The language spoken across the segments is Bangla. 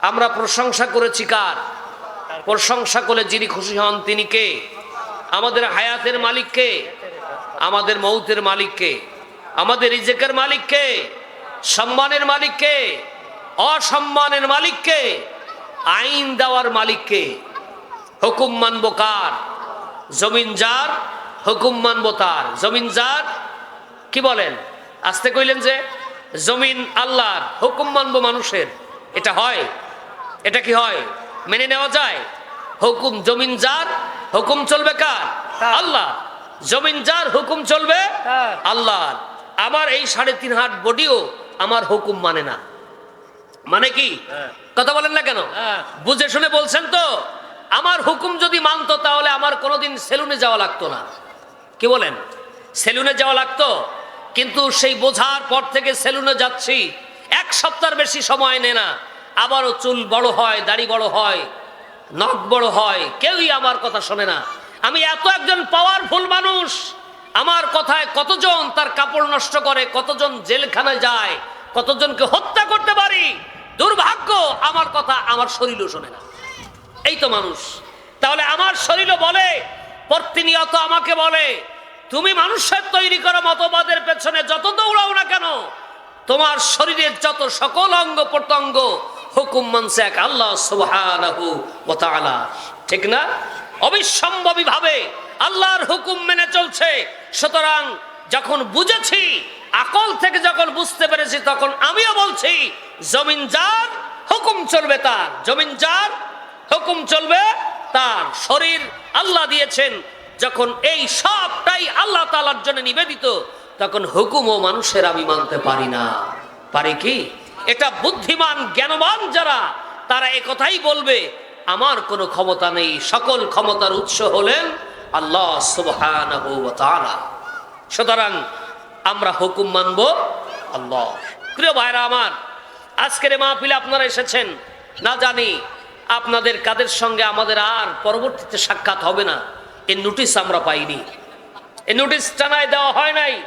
আমরা প্রশংসা করেছি কার? প্রশংসা করে যিনি খুশি হন তিনি কে? আমাদের হায়াতের মালিককে আমাদের মৌতের মালিককে আমাদের রিজেকের মালিককে সম্মানের মালিককে অসম্মানের মালিককে আইন দেওয়ার মালিককে হুকুম মানব কার? জমিন যার, হুকুম মানব তার। জমিন যার, কি বলেন? আসতে কইলেন যে জমিন আল্লাহর হুকুম মানব মানুষের। এটা হয়? এটা কি হয়? মেনে নেওয়া যায়? হুকুম জমিন যার হুকুম চলবে কার? আল্লাহ। জমিন যার হুকুম চলবে কার? আল্লাহর। আমার এই সাড়ে তিন হাত বডিও আমার হুকুম মানে না। মানে কি? হ্যাঁ। কথা বলেন না কেন? হ্যাঁ। বুঝে শুনে বলছেন তো আমার হুকুম যদি মানতো তাহলে আমার কোনোদিন সেলুনে যাওয়া লাগতো না। কি বলেন? সেলুনে যাওয়া লাগতো? কিন্তু সেই বোঝার পর থেকে সেলুনে যাচ্ছি। এক সপ্তাহের বেশি সময় নেয় না। আবারও চুল বড় হয়, দাড়ি বড় হয়, নখ বড় হয়, কেউই আমার কথা শোনে না। আমি এত একজন পাওয়ারফুল মানুষ। আমার কথায় কতজন তার কাপড় নষ্ট করে, কতজন জেলখানায় যায়, কতজনকে হত্যা করতে পারি? দুর্ভাগ্য, আমার কথা আমার শরীরও শোনে না। এই তো মানুষ। তাহলে আমার শরীরও বলে, প্রতিনিয়ত আমাকে বলে তুমি মানুষের তৈরি করা মতবাদের পেছনে যত দৌড়াও না কেন, তোমার শরীরের যত সকল অঙ্গ প্রত্যঙ্গ, হুকুম মানছে এক আল্লাহ তাআলা। ঠিক না? অবিসম্ভবী ভাবে আল্লাহর হুকুম মেনে চলছে। সুতরাং যখন বুঝেছি, আকল থেকে যখন বুঝতে পেরেছি, তখন আমিও বলছি, জমিন যার, হুকুম চলবে তার। জমিন যার, হুকুম চলবে তার। শরীর আল্লাহ দিয়েছেন, যখন এই সবটাই আল্লাহ তালার জন্য নিবেদিত। তখন হুকুমও মানুষের আমি মানতে পারি না। পারি কি? এটা বুদ্ধিমান, জ্ঞানবান যারা, তারা একথাই বলবে, আমার কোনো ক্ষমতা নেই। সকল ক্ষমতার উৎস হলেন আল্লাহ সুতরাং আমরা হুকুম মানব আল্লাহ। প্রিয় ভাইরা আমার, আজকের মাহফিলে আপনারা এসেছেন। না জানি আপনাদের কাদের সঙ্গে আমাদের আর পরবর্তীতে সাক্ষাৎ হবে না। এই নোটিশ আমরা পাইনি। এই নোটিশ টানায় দেওয়া হয় নাই।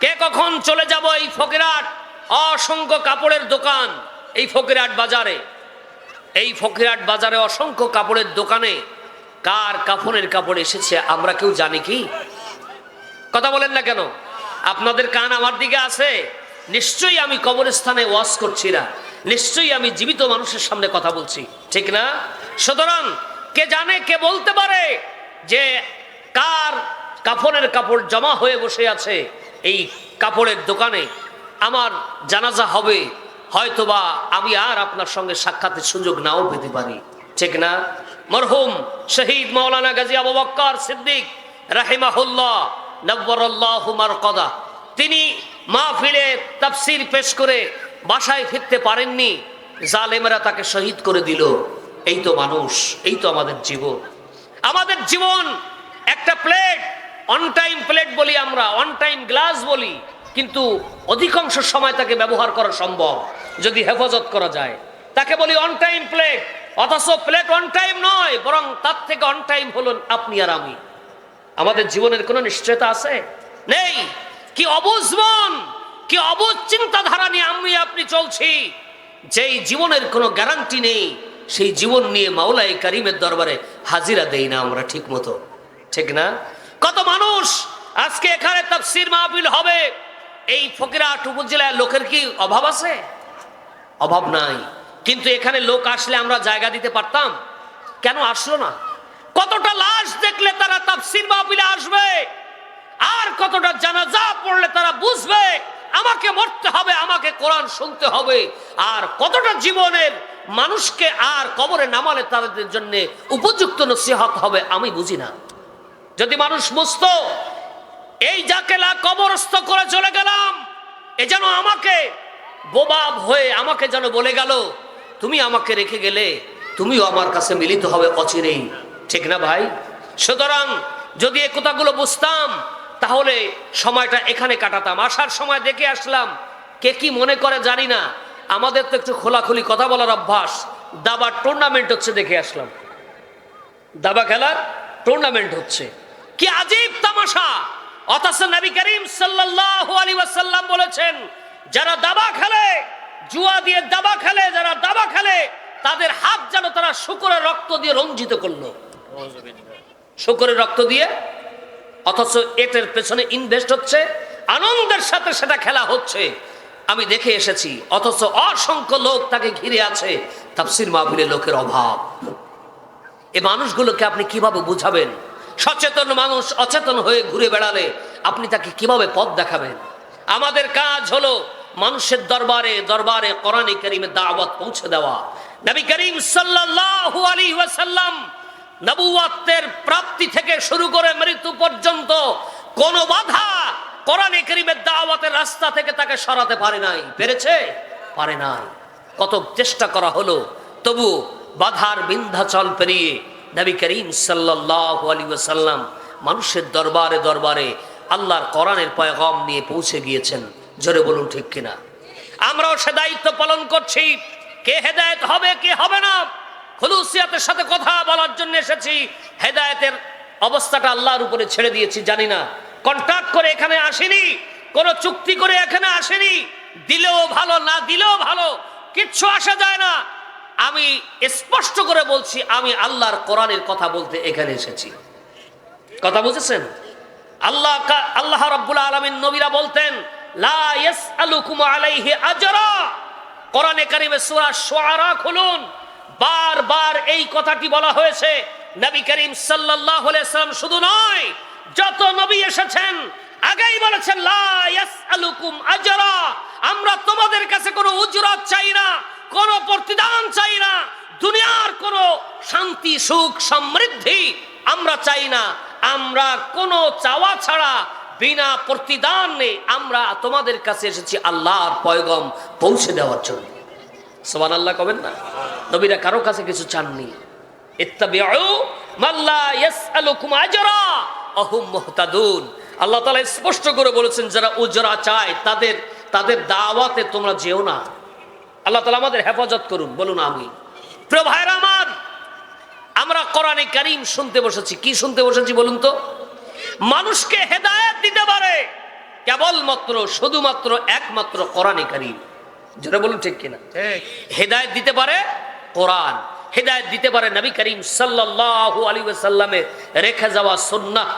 কে কখন চলে যাব এই ফকিরাট? অসংখ্য কাপড়ের দোকান এই ফকিরাট বাজারে। এই ফকিরাট বাজারে অসংখ্য কাপড়ের দোকানে কার কাফনের কাপড় এসেছে আমরা কেউ জানি কি? কথা বলেন না কেন? আপনাদের কান আমার দিকে আছে? নিশ্চয়ই আমি কবরস্থানে ওয়াজ করছি না। নিশ্চয়ই আমি জীবিত মানুষের সামনে কথা বলছি। ঠিক না? সুতরাং কে জানে, কে বলতে পারে যে কার কাফনের কাপড় জমা হয়ে বসে আছে এই কাপড়ের দোকানে। আমার জানাজা হবে, হয়তোবা আমি আর আপনার সঙ্গে সাক্ষাতের সুযোগ নাও পেতে পারি। ঠিক না? মরহুম শহীদ মৌলানা গাজী আবু বক্কর সিদ্দিক রাহিমাহুল্লাহ নব্বরল্লাহ মারকদা। তিনি মাহফিলে তাফসির পেশ করে বাসায় ফিরতে পারেননি। জালেমরা তাকে শহীদ করে দিল। এই তো মানুষ, এই তো আমাদের জীবন। আমাদের জীবন একটা প্লেট। অন টাইম প্লেট বলি আমরা অন টাইম গ্লাস বলি, কিন্তু অধিকাংশ সময় তাকে ব্যবহার করা সম্ভব, যদি হেফাজত করা যায়। তাকে বলি অন টাইম প্লেট অথচ প্লেট অন টাইম নয়, বরং তার থেকে অন টাইম হলেন আপনি আর আমি। আমাদের জীবনের কোনো নিশ্চয়তা আছে? নেই। কি অবুঝ কি অবুঝ চিন্তাধারা নিয়ে আমি আপনি চলছি। যেই জীবনের কোনো গ্যারান্টি নেই, সেই জীবন নিয়ে মাওলাই কারিমের দরবারে হাজিরা দেই না আমরা ঠিক মতো ঠিক না? মানুষ। আজকে এখানে তাফসির মাহফিল হবে। এই ফকিরাট উপজেলার লোকের কি অভাব আছে? অভাব নাই। কিন্তু এখানে লোক আসলে আমরা জায়গা দিতে পারতাম। কেন আসলো না? কতটা লাশ দেখলে তারা তাফসির মাহফিলে আসবে? আর কতটা জানাজা পড়লে তারা বুঝবে? আমাকে মরতে হবে, আমাকে কোরআন শুনতে হবে। আর কতটা জীবনের মানুষকে আর কবরে নামালে তাদের জন্য উপযুক্ত নসিহত হবে আমি বুঝি না। যদি মানুষ বুঝতো, এই জাকেলা কবরস্থ করে চলে গেলাম, এ যেন আমাকে বোবাব হয়ে আমাকে যেন বলে গেল, তুমি আমাকে রেখে গেলে তুমিও আমার কাছে মিলিত হবে অচিরেই। ঠিক না ভাই? সুতরাং যদি এ কথাগুলো বুঝতাম, তাহলে সময়টা এখানে কাটাতাম। আসার সময় দেখে আসলাম, কে কি মনে করে জানি না। আমাদের তো একটু খোলাখুলি কথা বলার অভ্যাস। দাবার টুর্নামেন্ট হচ্ছে দেখে আসলাম। দাবা খেলার টুর্নামেন্ট হচ্ছে। কি আজীব তামাশা। অথচ নবী করিম সাল্লাল্লাহু আলাইহি ওয়াসাল্লাম বলেছেন, যারা দাবা খেলে, জুয়া দিয়ে দাবা খেলে, যারা দাবা খেলে, তাদের হাত যেন তারা শুকরের রক্ত দিয়ে রঞ্জিত করল। শুকরের রক্ত দিয়ে? অথচ এটার পেছনে ইনভেস্ট হচ্ছে, আনন্দের সাথে সেটা খেলা হচ্ছে। আমি দেখে এসেছি, অথচ অসংখ্য লোক তাকে ঘিরে আছে, তাফসির মাহফিলে লোকের অভাব। এ মানুষগুলোকে আপনি কীভাবে বুঝাবেন? সচেতন মানুষ অচেতন হয়ে ঘুরে বেড়ালে আপনি তাকে কীভাবে পথ দেখাবেন? আমাদের কাজ হলো মানুষের দরবারে দরবারে কোরআন করিমের দাওয়াত পৌঁছে দেওয়া। নবী করিম সাল্লাল্লাহু আলাইহি ওয়াসাল্লাম নবুয়াতের প্রাপ্তি থেকে শুরু করে মৃত্যু পর্যন্ত কোন বাধা কোরআনে করিমের দাওয়াতের রাস্তা থেকে তাকে সরাতে পারে নাই। পেরেছে? পারে নাই। কত চেষ্টা করা হলো, তবু বাধার বিন্ধ্যাচল পেরিয়ে নবী করিম সাল্লাল্লাহু আলাইহি ওয়াসাল্লাম মানুষের দরবারে দরবারে আল্লাহর কোরআনের পয়গাম নিয়ে পৌঁছে গিয়েছেন। জোরে বলুন ঠিক কিনা? আমরাও সে দায়িত্ব পালন করছি। কে হেদায়ত হবে, কে হবে না? খুলুসিয়াতের সাথে কথা বলার জন্য এসেছি। হেদায়তের অবস্থাটা আল্লাহর উপরে ছেড়ে দিয়েছি, জানি না। কন্ট্রাক্ট করে এখানে আসেনি। কোনো চুক্তি করে এখানে আসেনি। দিলেও ভালো, না দিলেও ভালো, কিচ্ছু আসা যায় না। আমি স্পষ্ট করে বলছি, আমি আল্লাহর কোরআনের কথা বলতে এখানে এসেছি। কথা বুঝেছেন? আল্লাহ আল্লাহ রাব্বুল আলামিন নবীরা বলতেন কোরআনে কারিমে সূরা শুআরা খুলুন। বারবার এই কথাটি বলা হয়েছে। নবী করিম আলাইহি সাল্লাম শুধু নয়, যত নবী এসেছেন, আগেই বলেছেন, লা ইয়াসআলুকুম আজরা। আমরা তোমাদের কাছে কোনো উজরত চাই না। কোনো প্রতিদান চাই না। দুনিয়ার কোনো শান্তি, সুখ, সমৃদ্ধি আমরা চাই না। আমরা কোনো চাওয়া ছাড়া বিনা প্রতিদানে আমরা তোমাদের কাছে এসেছি আল্লাহর পয়গম পৌঁছে দেওয়ার জন্য। সোমান আল্লাহ কবেন না? নবীরা কারও কাছে কিছু চাননি। আল্লাহ স্পষ্ট করে বলেছেন, যারা উজরা চায়, তাদের তাদের দাওয়াতে তোমরা যেও না। আল্লাহ তালা আমাদের হেফাজত করুন বলুন আমি প্রিয় ভাইরা আমার আমরা কোরআনে কারিম শুনতে বসেছি। কি শুনতে বসেছি বলুন তো? মানুষকে হেদায়েত দিতে পারে কেবলমাত্র শুধুমাত্র একমাত্র কোরআনে কারিম। যেটা বলুন ঠিক কিনা? হেদায়েত দিতে পারে কোরআন হেদায়েত দিতে পারে নবী করিম সাল্লাল্লাহু আলাইহি ওয়াসাল্লামে রেখে যাওয়া সুন্নাহ।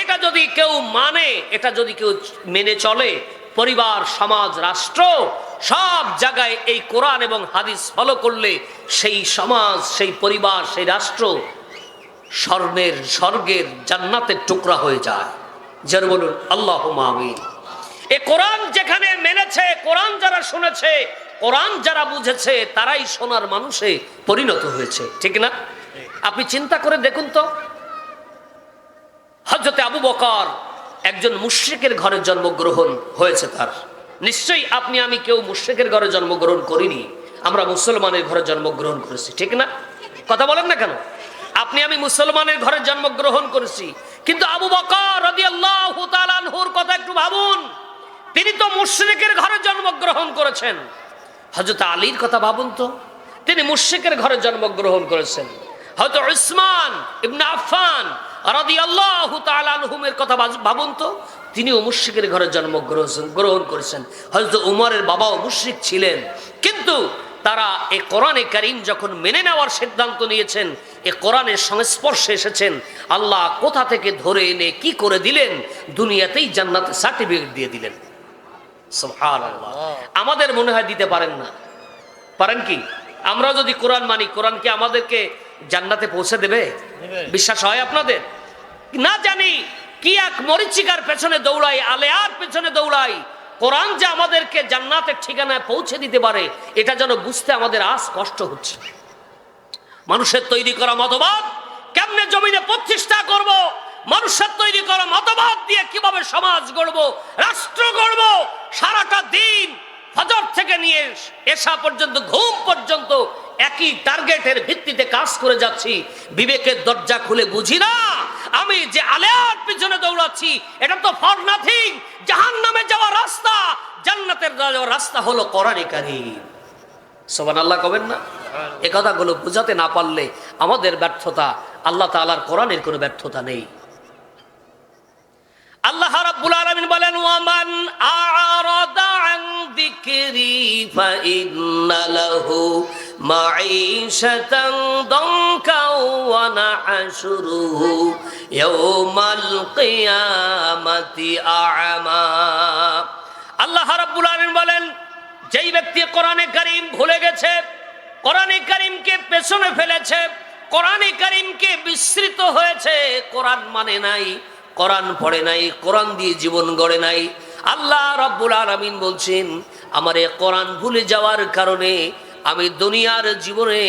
এটা যদি কেউ মানে এটা যদি কেউ মেনে চলে পরিবার সমাজ রাষ্ট্র সব জায়গায় এই কোরআন এবং হাদিস ফলো করলে সেই সমাজ, সেই পরিবার, সেই রাষ্ট্র স্বর্ণের, স্বর্গের, জান্নাতের টুকরা হয়ে যায়। যার বলুন আল্লাহ এ কোরআন যেখানে মেনেছে, কোরআন যারা শুনেছে, কোরআন যারা বুঝেছে, তারাই সোনার মানুষে পরিণত হয়েছে। ঠিক না? আপনি চিন্তা করে দেখুন তো। হজরতে আবু বকর একজন মুশ্রিকের ঘরে জন্মগ্রহণ হয়েছে তার। নিশ্চয়ই আপনি, আমি কেউ মুশ্রিকের ঘরে জন্মগ্রহণ করিনি। আমরা মুসলমানের ঘরে জন্মগ্রহণ করেছি, ঠিক না? কথা বলেন না কেন? আপনি, আমি মুসলমানের ঘরে জন্মগ্রহণ করেছি। কিন্তু আবু বকর কথা একটু ভাবুন। তিনি তো মুশ্রিকের ঘরে জন্মগ্রহণ করেছেন। হযরত আলীর কথা ভাবুন তো। তিনি মুশ্রিকের ঘরে জন্মগ্রহণ করেছেন। হয়তো উসমান ইবনে আফফান রাদিয়াল্লাহু তাআলা আনহুমের কথা ভাবুন তো। তিনিও মুশ্রিকের ঘরে জন্মগ্রহণ গ্রহণ করেছেন। হযরত উমরের বাবাও মুশ্রিক ছিলেন। কিন্তু তারা এই কোরআনে কারিম যখন মেনে নেওয়ার সিদ্ধান্ত নিয়েছেন এ কোরআনের সংস্পর্শে এসেছেন আল্লাহ কোথা থেকে ধরে এনে কি করে দিলেন দুনিয়াতেই জান্নাতে সার্টিফিকেট দিয়ে দিলেন। আমাদের মনে হয় দিতে পারেন না। পারেন কি? আমরা যদি কোরআন মানি কোরআন কি আমাদেরকে জান্নাতে পৌঁছে দেবে। বিশ্বাস হয় আপনাদের? না জানি কি এক মরিচিকার পেছনে দৌড়াই আলেয়ার পেছনে দৌড়াই কোরআন যে আমাদেরকে জান্নাতের ঠিকানায় পৌঁছে দিতে পারে, এটা যেন বুঝতে আমাদের আজ কষ্ট হচ্ছে। মানুষের তৈরি করা মতবাদ, কেমনে জমিনে প্রতিষ্ঠা করব? মানুষের তৈরি করা মতবাদ দিয়ে কীভাবে সমাজ গড়ব, রাষ্ট্র গড়ব? সারাটা দিন ফজর থেকে নিয়ে এসা পর্যন্ত, ঘুম পর্যন্ত একই টার্গেটের ভিত্তিতে কাজ করে যাচ্ছি। বিবেকের দরজা খুলে বুঝি না? আমি যে আলেয়ার পিছনে দৌড়াচ্ছি, এটা তো ফর নাথিং। জাহান নামে যাওয়ার রাস্তা, জান্নাতের যাওয়ার রাস্তা হলো কোরআনে কারীম। সোবান আল্লাহ কবেন না? এ কথাগুলো বুঝাতে না পারলে আমাদের ব্যর্থতা, আল্লাহ তাআলার কোরআনের কোনো ব্যর্থতা নেই। আল্লাহ রাব্বুল আলামিন বলেন, ওয়ামান আ'রাদা আন যিকরি ফাইন্না লাহু মাঈশাতান দানকা নাহশুরুহু ইয়াওমাল কিয়ামাতি আ'মা আল্লাহ রাব্বুল আলামিন বলেন, যেই ব্যক্তি কোরআনে কারীম ভুলে গেছে, কোরআনে কারীমকে পেছনে ফেলেছে, কোরআনে কারীমকে বিস্মৃত হয়েছে, কোরআন মানে নাই, কোরআন পড়ে নাই, কোরআন দিয়ে জীবন গড়ে নাই। আল্লাহ রব্বুল আলামিন বলছেন, আমার এ কোরআন ভুলে যাওয়ার কারণে আমি দুনিয়ার জীবনে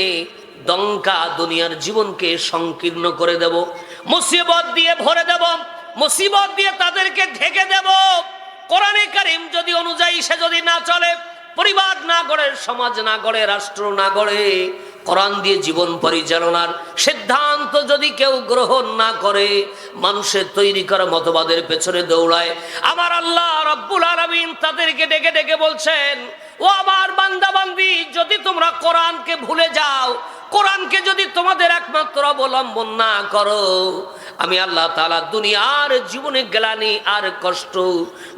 দঙ্কা দুনিয়ার জীবনকে সংকীর্ণ করে দেব। মুসিবত দিয়ে ভরে দেব। মুসিবত দিয়ে তাদেরকে ঢেকে দেব। কোরআনে কারিম যদি অনুযায়ী সে যদি না চলে, পরিবার না গড়ে, সমাজ না গড়ে, রাষ্ট্র না গড়ে, কোরআন দিয়ে জীবন পরিচালনার সিদ্ধান্ত যদি কেউ গ্রহণ না করে, মানুষের তৈরি করা মতবাদের পেছনে দৌড়ায়। আমার আল্লাহ রব্বুল আলমিন তাদেরকে ডেকে ডেকে বলছেন, ও আমার বান্দাবান্দি, যদি তোমরা কোরআনকে ভুলে যাও কোরআনকে যদি তোমাদের একমাত্র অবলম্বন না করো, আমি আল্লাহ তালা দুনিয়ার জীবনে গ্লানি আর কষ্ট,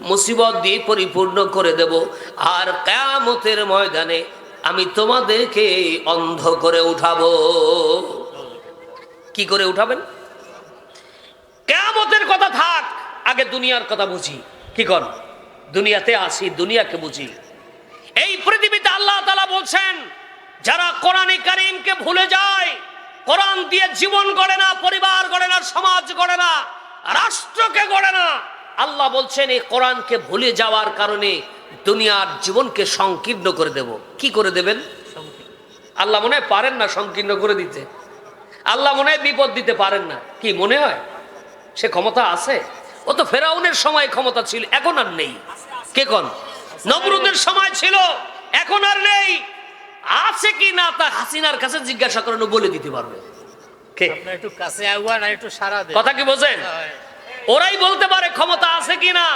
মুসিবত দিয়ে পরিপূর্ণ করে দেব। আর কেয়ামতের ময়দানে আমি তোমাদেরকে অন্ধ করে উঠাবো। কি করে উঠাবেন? কেয়ামতের কথা থাক, আগে দুনিয়ার কথা বুঝি। কি কর? দুনিয়াতে আসি, দুনিয়াকে বুঝি। এই পৃথিবীতে আল্লাহ তালা বলছেন যারা কোরআনে কারিমকে ভুলে যায়, কোরআন দিয়ে জীবন গড়ে না, পরিবার গড়ে না, সমাজ গড়ে না, রাষ্ট্রকে গড়ে না, আল্লাহ বলছেন, এই কোরআনকে ভুলে যাওয়ার কারণে দুনিয়ার জীবনকে সংকীর্ণ করে দেব। কি করে দেবেন? আল্লাহ মনে হয় পারেন না সংকীর্ণ করে দিতে। আল্লাহ মনে হয় বিপদ দিতে পারেন না। কি মনে হয়? সে ক্ষমতা আছে? ও তো ফেরাউনের সময় ক্ষমতা ছিল, এখন আর নেই। কে কোন? নবরুদের সময় ছিল, এখন আর নেই। আছে কি না তা হাসিনার কাছে জিজ্ঞাসা করেন বলে দিতে পারবে। কে? আপনার একটু কাছে একটু সারা কথা কি বোঝেন? ওরাই বলতে পারে ক্ষমতা আছে কি না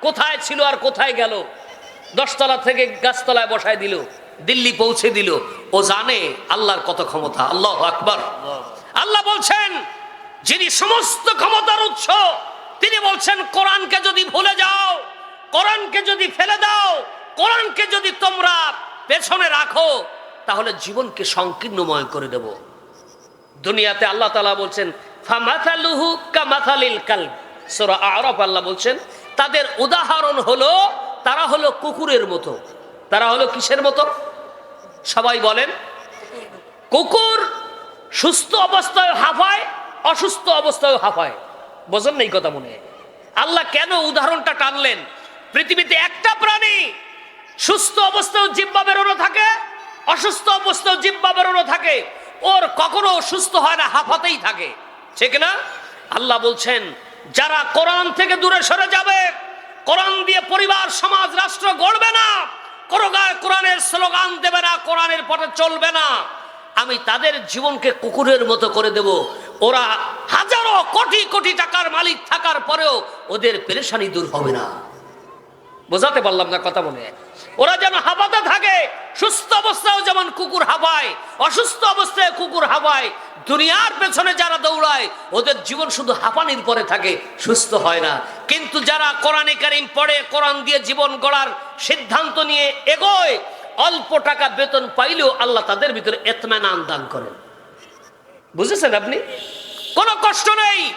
কোথায় ছিল আর কোথায় গেল। দশতলা থেকে গাছতলায় বসায় দিল দিল্লি পৌঁছে দিল। ও জানে আল্লাহর কত ক্ষমতা আল্লাহ আকবর। আল্লাহ বলছেন যিনি সমস্ত ক্ষমতার উৎস তিনি বলছেন কোরআনকে যদি ভুলে যাও কোরআনকে যদি ফেলে দাও কোরআনকে যদি তোমরা পেছনে রাখো, তাহলে জীবনকে সংকীর্ণময় করে দেব। দুনিয়াতে আল্লাহ তালা বলছেন কাল বলছেন, তাদের উদাহরণ হলো, তারা হলো কুকুরের মতো। তারা হলো কিসের মতো? সবাই বলেন, কুকুর সুস্থ অবস্থায় হাফায়, অসুস্থ অবস্থায় হাফায়। বোঝেন না এই কথা মনে? আল্লাহ কেন উদাহরণটা টানলেন? পৃথিবীতে একটা প্রাণী সুস্থ অবস্থায় জিব্বা বেরোনো থাকে, অসুস্থ অবস্থায় জিব্বা বেরোনো থাকে, ওর কখনো সুস্থ হয় না, হাফাতেই থাকে। ঠিক না? আল্লাহ বলছেন, যারা কোরআন থেকে দূরে সরে যাবে, কোরআন দিয়ে পরিবার, সমাজ, রাষ্ট্র গড়বে না কোরআন- কোরআনের স্লোগান দেবে না, কোরআনের পথে চলবে না। আমি তাদের জীবনকে কুকুরের মতো করে দেব। ওরা হাজারো কোটি কোটি টাকার মালিক থাকার পরেও ওদের পেরেশানি দূর হবে না। বোঝাতে পারলাম না কথা মনে ওরা যেন হাবাতে থাকে, সুস্থ অবস্থায় যেমন কুকুর হাবায়, অসুস্থ অবস্থায় কুকুর হাবায়, দুনিয়ার পেছনে যারা দৌড়ায়, ওদের জীবন শুধু হাঁপানির পরে থাকে, সুস্থ হয় না। কিন্তু যারা কোরআনে কারিম পড়ে, কোরআন দিয়ে জীবন গড়ার সিদ্ধান্ত নিয়ে এগোয়, অল্প টাকা বেতন পাইলেও আল্লাহ তাদের ভিতরে এতমেনান দান করেন। বুঝেছেন আপনি? কোনো কষ্ট নেই।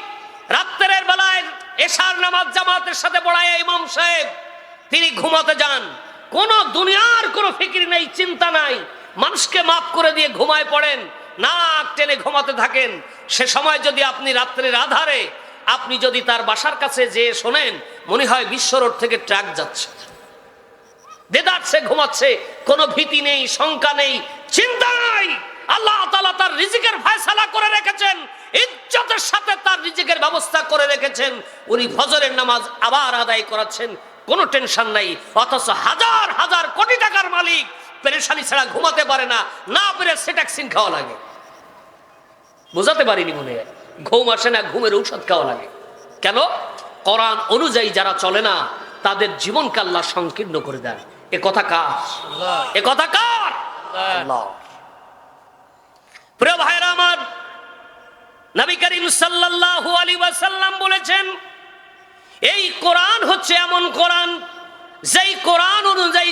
রাত্রের বেলায় এশার নামাজ জামাতের সাথে পড়ায় ইমাম সাহেব, তিনি ঘুমাতে যান। কোন দুনিয়ার কোনো ফিকির নেই, চিন্তা নাই। মানুষকে মাফ করে দিয়ে ঘুমায় পড়েন, নাক টেনে ঘুমাতে থাকেন। সে সময় যদি আপনি রাত্রের আধারে, আপনি যদি তার বাসার কাছে যে শোনেন, মনে হয় বিশ্ব রোড থেকে ট্রাক যাচ্ছে। দেদারছে ঘুমাচ্ছে, কোনো ভীতি নেই, শঙ্কা নেই, চিন্তা নাই। আল্লাহ তালা তার রিজিকের ফয়সালা করে রেখেছেন, ইজ্জতের সাথে তার রিজিকের ব্যবস্থা করে রেখেছেন। উনি ফজরের নামাজ আবার আদায় করাচ্ছেন কোনো টেনশন নাই অথচ হাজার হাজার কোটি টাকার মালিক পেরেশানি ছাড়া ঘুমাতে পারে না না পেরে সেটাক্সিন খাওয়া লাগে। বোঝাতে পারিনি মনে হয় ঘুম আসে না ঘুমের ঔষধ খাওয়া লাগে। কেন? কোরআন অনুযায়ী যারা চলে না তাদের জীবনকে আল্লাহ সংকীর্ণ করে দেন। এ কথা কার? এ কথা কার? প্রিয় ভাইরা আমার নবী করিম সাল্লাল্লাহু আলাইহি ওয়াসাল্লাম বলেছেন এই কোরআন হচ্ছে এমন কোরআন যেই কোরআন অনুযায়ী